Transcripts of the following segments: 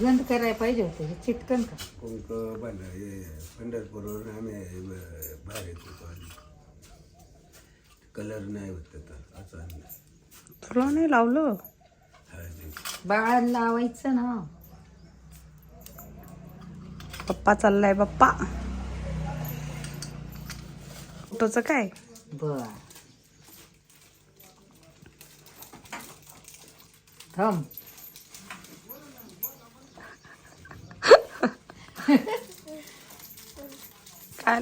गंध करायला पाहिजे होते हे चिटकन का? कुंक बांधा हे पंढरपूरवरून आम्ही ब- बाहेर येत होतो आधी. कलर नाही होत त्याचा असं आणलं तुला नाही लावलं? हळदी बाळाला लावायचं ना. पप्पा चाललाय पप्पा. फोटोचं काय? बर. थांब. काय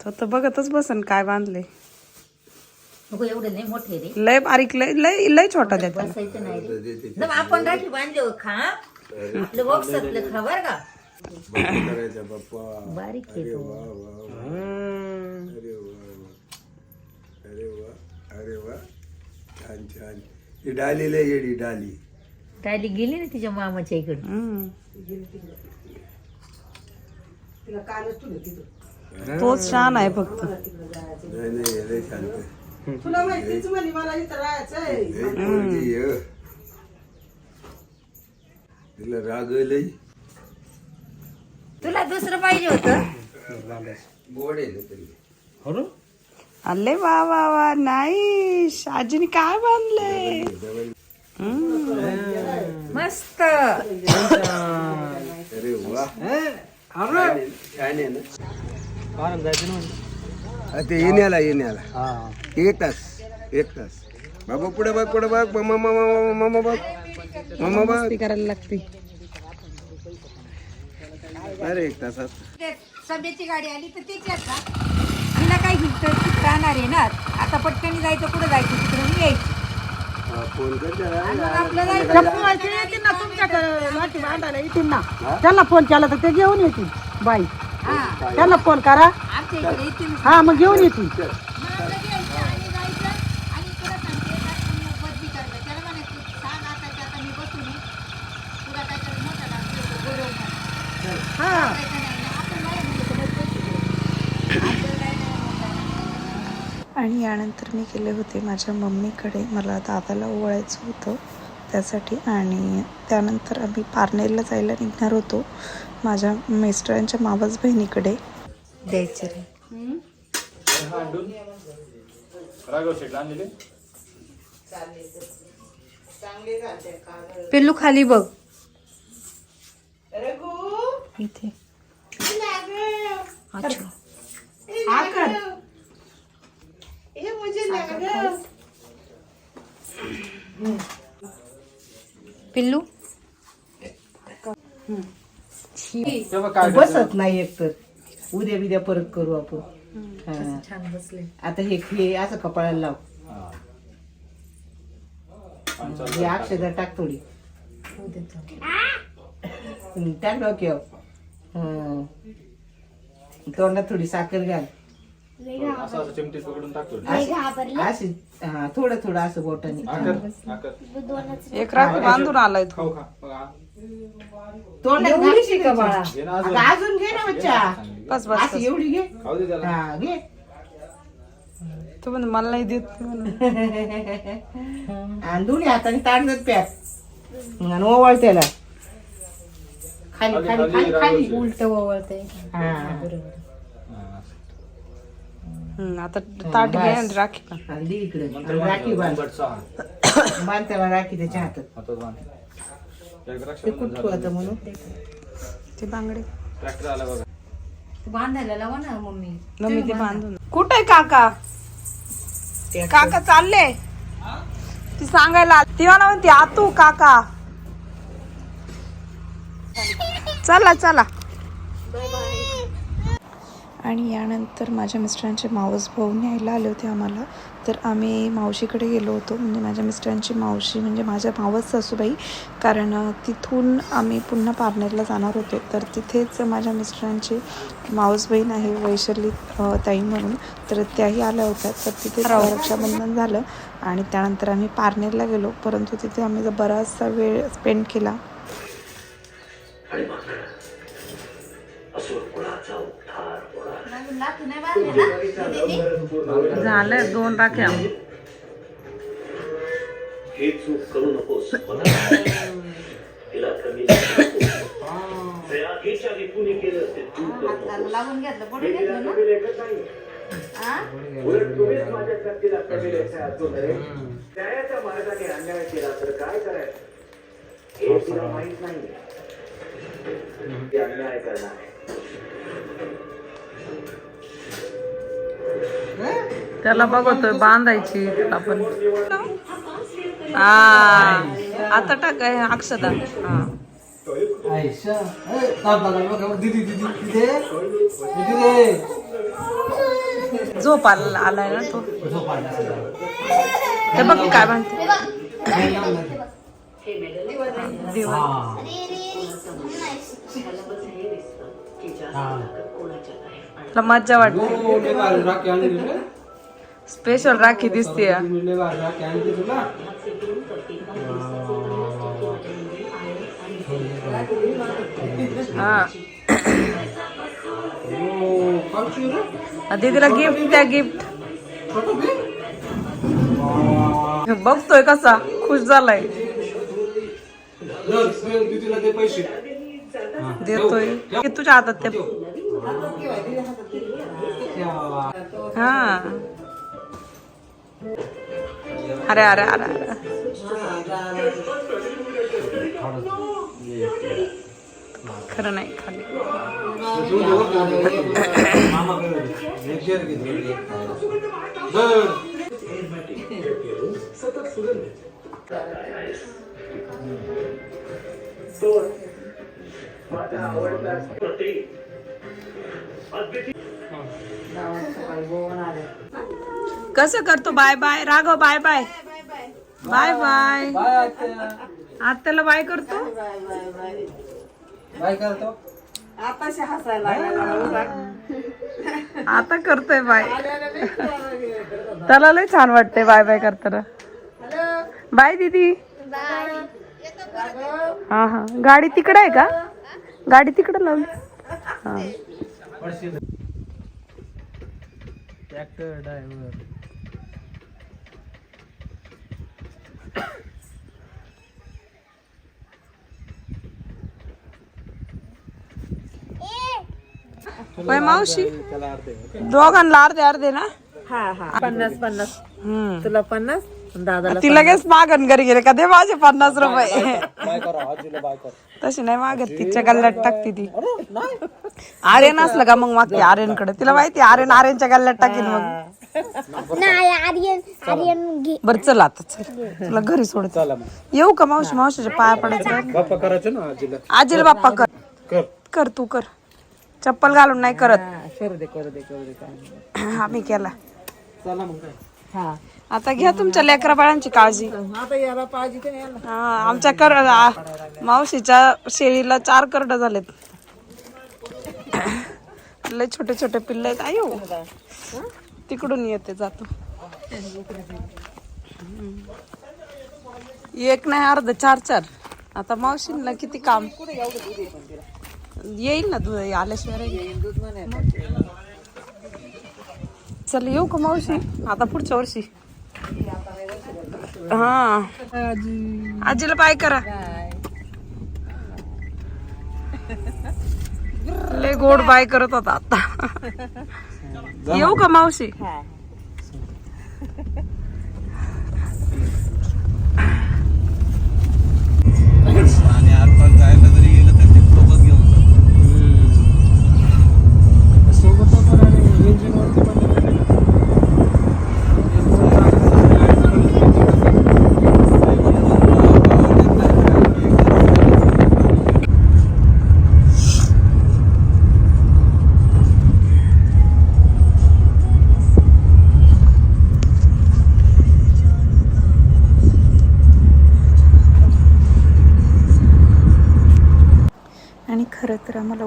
तो तर बघतच बसन काय बांधले. नको एवढं नाही मोठे रे. लय बारीक लय लय लय छोटा देतात. बसायचं नाही रे. तर देते आपण राखी बांधले हो खा. आपलं बॉक्सातलं खा बर का. बाकी करायचा बाप्पा बारीक आहे तो. अरे वा अरे वा. छान छान. ही डाली लय येडी डाली. टायली गेली ना तिच्या मामाच्या इकडे. तोच छान आहे फक्त. नाही नाही लय शांत लय पोरगी आहे. तिला राग लय. तुला दुसरं पाहिजे होतं? गोड आहे ना तरी. आले वा वा वा नाही आजीने काय बांधले मस्त. अरे वा. हा, ते येण्याला येण्याला एक तास एक तास. बाबा पुढे बघ पुढे बघ. मामा मामा मामा बघ. मामा बघ. करायला लागते. अरे एक तासात सभेची गाडी आली तर त्याच्यात ना तिला काय घेतलं राहणार आहे ना. आता पटकन जायचं कुठं जायचं? तिकडं मी यायचं. फोन कर जरा. आणि मग आपलं जायचं येतील ना तुमच्याकडे. लाठी बांधायला येतील ना. त्यांना फोन केला तर ते घेऊन येतील बाई. हा. त्यांना फोन करा. हा मग घेऊन येतील. मग आपलं घ्यायचं आणि जायचं आणि तुला सांगते ना, तुम्ही बदली करायचं त्याला म्हणायचं सांग आता की आता मी बसून आहे. तुला काहीतरी मोठं लागतं बोलवणार हा करायचं नाही ना. आपण नाही म्हणलं तर मग पैसे देऊ. आपल्याला काय नाही म्हणता. आणि यानंतर मी गेले होते माझ्या मम्मीकडे. मला दादाला ओवाळायचं होतं त्यासाठी आणि त्यानंतर आम्ही पारनेरला जायला निघणार होतो माझ्या मिस्टरांच्या मावस बहिणीकडे. द्यायचे रे. पिल्लू खाली बघ. इथे. अच्छा. पिल्लू? बसत नाही एकतर उद्या बिद्या परत करू आपण. हा. छान बसले. आता हे हे असं कपाळाला लाव. हे. अक्षर टाक थोडी. हं, टाक डोक्यावर. हं. तोंडात थोडी साखर घाल. अशी- अशी हा थोडं थोडं असं बोटाने एक राख बांधून आलाय तो. तोंडात घालशील का बाळा? अजून. घे ना बच्चा. बस बस एवढी घे. हा घे. तू म्हण मला नाही देत म्हणून. आणि दोन्ही हाताने ताणत पॅक आणि ओवाळ त्याला खाली खाली खाली खाली उलट ओवळते हा. हम्म, आता ताट घे आणि राखी का आणि दे इकडे. आणि राखी बांध. राखी त्याच्या हातात. ते कुठू आता म्हणून? ते बांगडे. बांधायला लावा ना मम्मी. मम्मी ते बांधून. कुठे काका? काका चालले. ती सांगायला आली. ती मला म्हणते आतू काका. चला चला. आणि यानंतर माझ्या मिस्टरांचे मावस भाऊ न्यायला आले होते आम्हाला. तर आम्ही मावशीकडे गेलो होतो. म्हणजे माझ्या मिस्टरांची मावशी म्हणजे माझ्या मावस सासूबाई. कारण तिथून आम्ही पुन्हा पारनेरला जाणार होतो. तर तिथेच माझ्या मिस्टरांची मावस बहीण आहे वैशाली ताई म्हणून. तर त्याही आल्या होत्या. तर तिथे रक्षाबंधन झालं आणि त्यानंतर आम्ही पारनेरला गेलो. परंतु तिथे आम्ही बराचसा वेळ स्पेंड केला. झालं दोन राख्या. हे चूक करू नकोस. मला तिला कमी आगीच्या विपुनी केलं ते तू करू हाताला लावून घेतलं. पुढे घेतलं ना? हा? उलट तुम्हीच माझ्या शक्तीला कमी लेखाय असू नये न्यायाच्या मार्गाने अन्याय केला तर काय करायचं? हे तिला माहीत नाही ती अन्याय करणार. आहे त्याला बघतोय बांधायची त्याला पण हा आता टाक हे अक्षदा. हा. झोप आला आलाय ना तो. झोप आली असेल. ते बघ काय म्हणते. दिवा. तुला मज्जा वाटते. हो. स्पेशल राखी दिसते? दीदीला गिफ्ट द्या गिफ्ट? बघतोय कसा खुश झालाय. पैसे. देतोय हे। तुझ्या हातात ते हा? अरे अरे अरे अरे। खरं नाही खाली तू माझा आवडता कसं करतो? Bye bye. Raghav bye bye. Bye bye. Bye आत्या. आत्याला बाय करतो? बाय करतो? आता करतोय बाय. त्याला लय छान वाटतंय बाय बाय करताना. बाय दीदी. हा हा. गाडी तिकडे आहे का? गाडी तिकडे लावली हा. ट्रॅक्टर ड्रायव्हर मावशी. दोघांना अर्धे अर्धे ना? हा हा. पन्नास पन्नास. तुला पन्नास? दादाला ती लगेच मागण घरी गेले का? दे माझे पन्नास रुपये. बाय करा आजीला बाय कर. तशी नाही मागत तिच्या गल्ल्यात टाकते ती. आर्यन असलं का मग मागते आर्यनकडे तिला माहिती आर्यन आर्यनच्या गल्ल्यात टाकेल मग. नाही आर्यन आर्यन घे. बर चल आता चल. तुला घरी सोड चला मग. येऊ का मावशी? मावशीच्या पाया पडायचं बाप्पा करायचं ना आजीला. आजीला बाप्पा कर. कर. कर तू कर. चप्पल घालून नाही करत. करू दे करू दे करू दे. काय आम्ही केला. चला मग. काय हा. आता घ्या तुमच्या लेकरा बाळांची काळजी. आता याला पाहिजे की नाही याला हा आमच्या कर आ, मावशीच्या शेळीला चार करड झालेत. लय छोटे छोटे पिल्ले आहेत. आयो. तिकडून येते जातो. हम्म. एक नाही अर्ध चार चार. आता मावशींना किती काम? येईल ना दूध आल्याशिवाय राहील. चल येऊ का मावशी? आता पुढच्या वर्षी. हा. आजीला बाय करा. लय गोड बाय करत होता आता. येऊ का मावशी?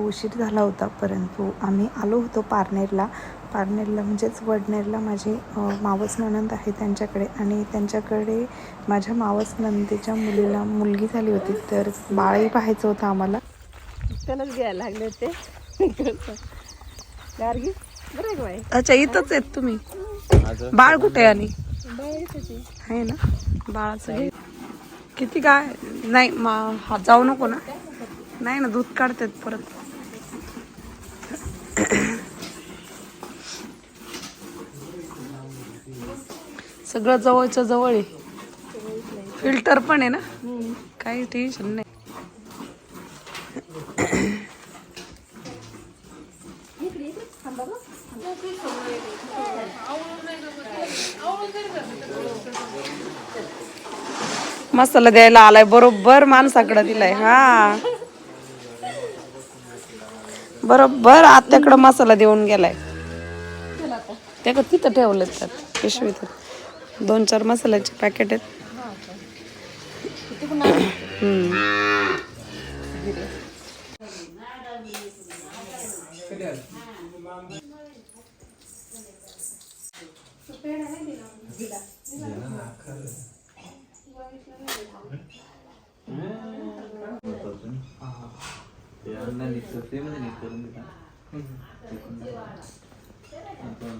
उशीर झाला होता परंतु आम्ही आलो होतो पारनेरला. पारनेरला म्हणजेच वडनेरला माझे मावस ननंद आहे त्यांच्याकडे आणि त्यांच्याकडे माझ्या मावस नंदेच्या मुलीला मुलगी झाली होती तर बाळही पाहायचं होतं आम्हाला. त्यालाच घ्यायला लागले ते गार्गी बरं बाई? अच्छा इथंच आहेत तुम्ही? बाळ कुठे आहे आणि? आहे. ना? बाळाचं किती काय नाही मा- जाऊ नको ना. नाही ना दूध काढतात परत. सगळं जवळच्या जवळ आहे. फिल्टर पण आहे ना? काही टेन्शन नाही. मसाला द्यायला आलाय बरोबर माणसाकडे दिलाय. हा. बरोबर आत्याकडं मसाला देऊन गेलाय. त्या का तिथं ठेवलेत त्यात? पिशवीत. दोन चार मसाल्याचे पॅकेट आहेत. ते मध्ये नीट करून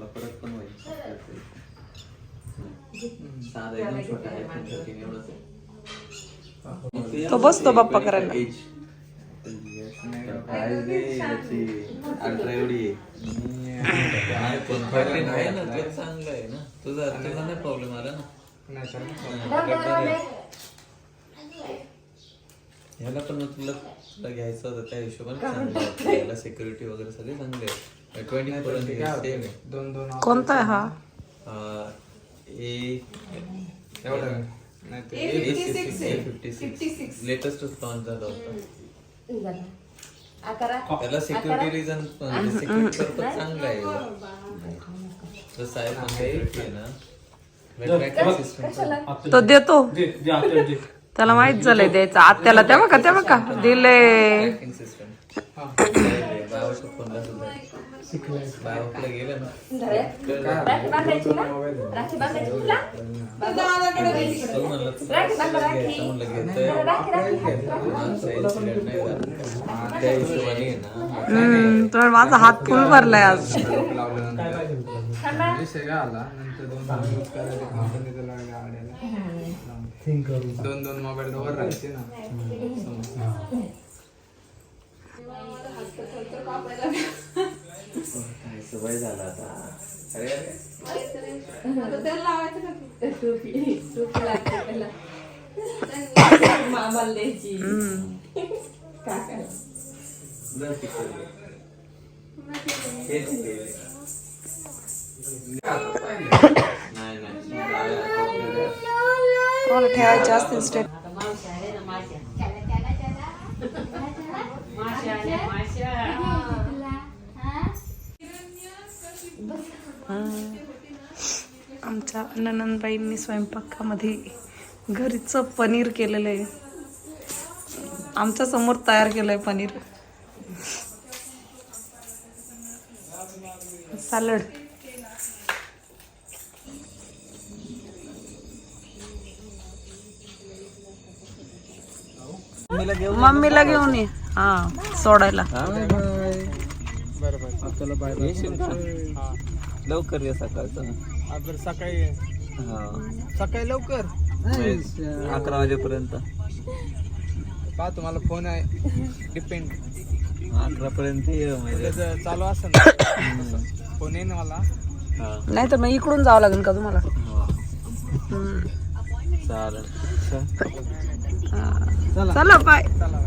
परत पण होईल साधा एकदम छोटा आहे पण कठीण एवढंच आहे. तो बसतो बाप्पा करायला. एवढी आहे. पण कठीण आहे ना ते चांगलं आहे ना. तुझा नाही प्रॉब्लेम आला ना? ह्याला पण मग तुला तुला घ्यायचं होतं त्या हिशोबाने चांगलं आहे. याला सिक्युरिटी वगैरे सगळे चांगले आहे. ट्वेंटी पर्यंत सेम आहे. दोन दोन कोणता आहे हा? अं, एवढं नाही ते फिफ्टी सिक्स लेटेस्टच लॉन्च झाला होता. त्याला सिक्युरिटी रिझन सिक्युरिटी चांगला आहे. जसं सिक्युरिटी आहे ना. तो देतो. त्याला माहीत झालंय द्यायचं. आत्याला तेव्हा का तेव्हा का दिले गेलं ना त्या हिशोबाने तर माझा हात फुल भरलाय आज. लावल्यानंतर दोन दोन दोन दोन मोबाईल वर राहायचे ना काय सवय झाला आता. अरे अरे. जर तिकडे. हेच ते. नाही नाही. कोणाला ठेवायचे असतील स्टेट आमच्या ननंदबाईंनी स्वयंपाकामध्ये घरीचं पनीर केलेलं आहे. आमच्यासमोर तयार केलंय पनीर. सॅलड. मम्मीला घेऊन ये. हा सोडायला? लवकर ये सकाळचं. आपण सकाळी हा. सकाळी लवकर. अकरा वाजेपर्यंत. पहा तुम्हाला फोन आहे. डिपेंड अकरा पर्यंत ये म्हणजे त्याचं चालू असेल ना फोन येईन मला. हा. नाही तर मग इकडून जावं लागेल का तुम्हाला? हा. हम्म. चालेल. चला बाय चला